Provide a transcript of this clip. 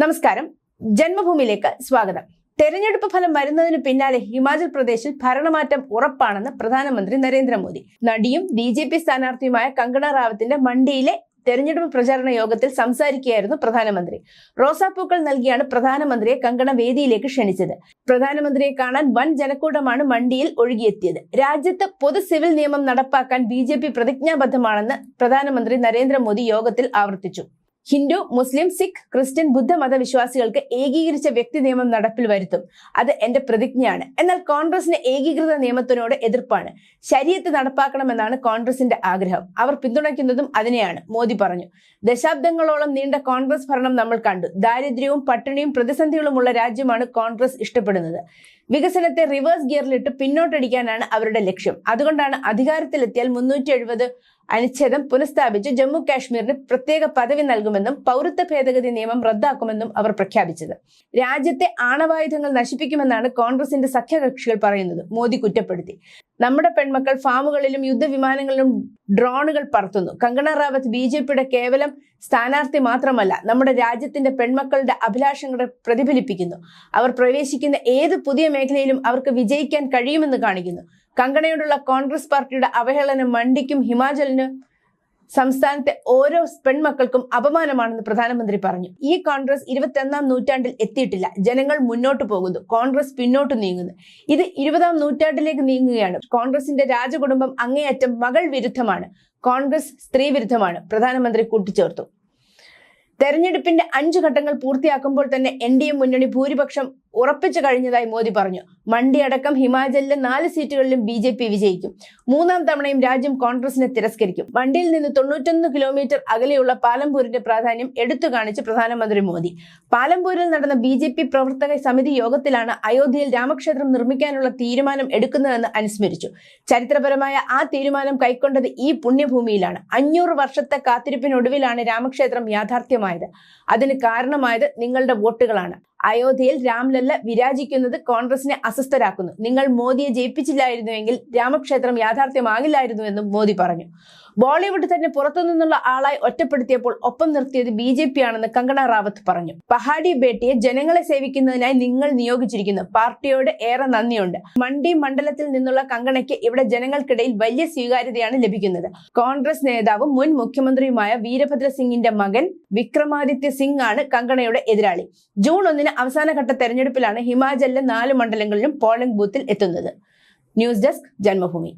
നമസ്കാരം. ജന്മഭൂമിയിലേക്ക് സ്വാഗതം. തെരഞ്ഞെടുപ്പ് ഫലം വരുന്നതിന് പിന്നാലെ ഹിമാചൽ പ്രദേശിൽ ഭരണമാറ്റം ഉറപ്പാണെന്ന് പ്രധാനമന്ത്രി നരേന്ദ്രമോദി. നടിയും ബി ജെ പി സ്ഥാനാർത്ഥിയുമായ കങ്കണ റാവത്തിന്റെ മണ്ടിയിലെ തെരഞ്ഞെടുപ്പ് പ്രചാരണ യോഗത്തിൽ സംസാരിക്കുകയായിരുന്നു പ്രധാനമന്ത്രി. റോസാപ്പൂക്കൾ നൽകിയാണ് പ്രധാനമന്ത്രിയെ കങ്കണ വേദിയിലേക്ക് ക്ഷണിച്ചത്. പ്രധാനമന്ത്രിയെ കാണാൻ വൻ ജനക്കൂട്ടമാണ് മണ്ടിയിൽ ഒഴുകിയെത്തിയത്. രാജ്യത്ത് പൊതു സിവിൽ നിയമം നടപ്പാക്കാൻ ബി പ്രതിജ്ഞാബദ്ധമാണെന്ന് പ്രധാനമന്ത്രി നരേന്ദ്രമോദി യോഗത്തിൽ ആവർത്തിച്ചു. ഹിന്ദു മുസ്ലിം സിഖ് ക്രിസ്ത്യൻ ബുദ്ധ മതവിശ്വാസികൾക്ക് ഏകീകരിച്ച വ്യക്തി നിയമം നടപ്പിൽ വരുത്തും. അത് എന്റെ പ്രതിജ്ഞയാണ്. എന്നാൽ കോൺഗ്രസിന് ഏകീകൃത നിയമത്തിനോട് എതിർപ്പാണ്. ശരീരത്ത് നടപ്പാക്കണമെന്നാണ് കോൺഗ്രസിന്റെ ആഗ്രഹം. അവർ പിന്തുണയ്ക്കുന്നതും അതിനെയാണ്. മോദി പറഞ്ഞു. ദശാബ്ദങ്ങളോളം നീണ്ട കോൺഗ്രസ് ഭരണം നമ്മൾ കണ്ടു. ദാരിദ്ര്യവും പട്ടിണിയും പ്രതിസന്ധികളുമുള്ള രാജ്യമാണ് കോൺഗ്രസ് ഇഷ്ടപ്പെടുന്നത്. വികസനത്തെ റിവേഴ്സ് ഗിയറിലിട്ട് പിന്നോട്ടടിക്കാനാണ് അവരുടെ ലക്ഷ്യം. അതുകൊണ്ടാണ് അധികാരത്തിലെത്തിയാൽ മുന്നൂറ്റി അനുച്ഛേദം പുനഃസ്ഥാപിച്ച് ജമ്മു കാശ്മീരിന് പ്രത്യേക പദവി നൽകുമെന്നും പൗരത്വ ഭേദഗതി നിയമം റദ്ദാക്കുമെന്നും അവർ പ്രഖ്യാപിച്ചത്. രാജ്യത്തെ ആണവായുധങ്ങൾ നശിപ്പിക്കുമെന്നാണ് കോൺഗ്രസിന്റെ സഖ്യകക്ഷികൾ പറയുന്നത്. മോദി കുറ്റപ്പെടുത്തി. നമ്മുടെ പെൺമക്കൾ ഫാമുകളിലും യുദ്ധവിമാനങ്ങളിലും ഡ്രോണുകൾ പറത്തുന്നു. കങ്കണ റാവത്ത് ബി ജെ പിയുടെ കേവലം സ്ഥാനാർത്ഥി മാത്രമല്ല നമ്മുടെ രാജ്യത്തിന്റെ പെൺമക്കളുടെ അഭിലാഷങ്ങളെ പ്രതിഫലിപ്പിക്കുന്നു. അവർ പ്രവേശിക്കുന്ന ഏത് പുതിയ മേഖലയിലും അവർക്ക് വിജയിക്കാൻ കഴിയുമെന്ന് കാണിക്കുന്നു. കങ്കണയോടുള്ള കോൺഗ്രസ് പാർട്ടിയുടെ അവഹേളനം മണ്ടിക്കും ഹിമാചലിന് സംസ്ഥാനത്തെ ഓരോ പെൺമക്കൾക്കും അപമാനമാണെന്ന് പ്രധാനമന്ത്രി പറഞ്ഞു. ഈ കോൺഗ്രസ് ഇരുപത്തൊന്നാം നൂറ്റാണ്ടിൽ എത്തിയിട്ടില്ല. ജനങ്ങൾ മുന്നോട്ട് പോകുന്നു. കോൺഗ്രസ് പിന്നോട്ട് നീങ്ങുന്നു. ഇത് ഇരുപതാം നൂറ്റാണ്ടിലേക്ക് നീങ്ങുകയാണ്. കോൺഗ്രസിന്റെ രാജകുടുംബം അങ്ങേയറ്റം മകൾ വിരുദ്ധമാണ്. കോൺഗ്രസ് സ്ത്രീ വിരുദ്ധമാണ്. പ്രധാനമന്ത്രി കൂട്ടിച്ചേർത്തു. തെരഞ്ഞെടുപ്പിന്റെ അഞ്ചു ഘട്ടങ്ങൾ പൂർത്തിയാക്കുമ്പോൾ തന്നെ എൻ ഡി എ മുന്നണി ഭൂരിപക്ഷം ഉറപ്പിച്ചു കഴിഞ്ഞതായി മോദി പറഞ്ഞു. മണ്ഡി അടക്കം ഹിമാചലിലെ നാല് സീറ്റുകളിലും ബി ജെ പി വിജയിക്കും. മൂന്നാം തവണയും രാജ്യം കോൺഗ്രസിനെ തിരസ്കരിക്കും. മണ്ടിയിൽ നിന്ന് തൊണ്ണൂറ്റൊന്ന് കിലോമീറ്റർ അകലെയുള്ള പാലംപൂരിന്റെ പ്രാധാന്യം എടുത്തു കാണിച്ച് പ്രധാനമന്ത്രി മോദി. പാലംപൂരിൽ നടന്ന ബി ജെ പി പ്രവർത്തക സമിതി യോഗത്തിലാണ് അയോധ്യയിൽ രാമക്ഷേത്രം നിർമ്മിക്കാനുള്ള തീരുമാനം എടുക്കുന്നതെന്ന് അനുസ്മരിച്ചു. ചരിത്രപരമായ ആ തീരുമാനം കൈക്കൊണ്ടത് ഈ പുണ്യഭൂമിയിലാണ്. അഞ്ഞൂറ് വർഷത്തെ കാത്തിരിപ്പിനൊടുവിലാണ് രാമക്ഷേത്രം യാഥാർത്ഥ്യമായത്. അതിന് കാരണമായത് നിങ്ങളുടെ വോട്ടുകളാണ്. അയോധ്യയിൽ രാംലല്ല വിരാജിക്കുന്നത് കോൺഗ്രസിനെ അസ്വസ്ഥരാക്കുന്നു. നിങ്ങൾ മോദിയെ ജയിപ്പിച്ചില്ലായിരുന്നുവെങ്കിൽ രാമക്ഷേത്രം യാഥാർത്ഥ്യമാകില്ലായിരുന്നുവെന്നും മോദി പറഞ്ഞു. ബോളിവുഡ് തന്നെ പുറത്തുനിന്നുള്ള ആളായി ഒറ്റപ്പെടുത്തിയപ്പോൾ ഒപ്പം നിർത്തിയത് ബി ജെ പി ആണെന്ന് കങ്കണ റാവത്ത് പറഞ്ഞു. പഹാഡി ബേട്ടിയെ ജനങ്ങളെ സേവിക്കുന്നതിനായി നിങ്ങൾ നിയോഗിച്ചിരിക്കുന്നു. പാർട്ടിയോട് ഏറെ നന്ദിയുണ്ട്. മണ്ടി മണ്ഡലത്തിൽ നിന്നുള്ള കങ്കണയ്ക്ക് ഇവിടെ ജനങ്ങൾക്കിടയിൽ വലിയ സ്വീകാര്യതയാണ് ലഭിക്കുന്നത്. കോൺഗ്രസ് നേതാവും മുൻ മുഖ്യമന്ത്രിയുമായ വീരഭദ്ര സിംഗിന്റെ മകൻ വിക്രമാദിത്യ സിംഗ് ആണ് കങ്കണയുടെ എതിരാളി. ജൂൺ ഒന്നിന് അവസാനഘട്ട തെരഞ്ഞെടുപ്പിലാണ് ഹിമാചലിലെ നാല് മണ്ഡലങ്ങളിലും പോളിംഗ് ബൂത്തിൽ എത്തുന്നത്. News desk Janmabhumi.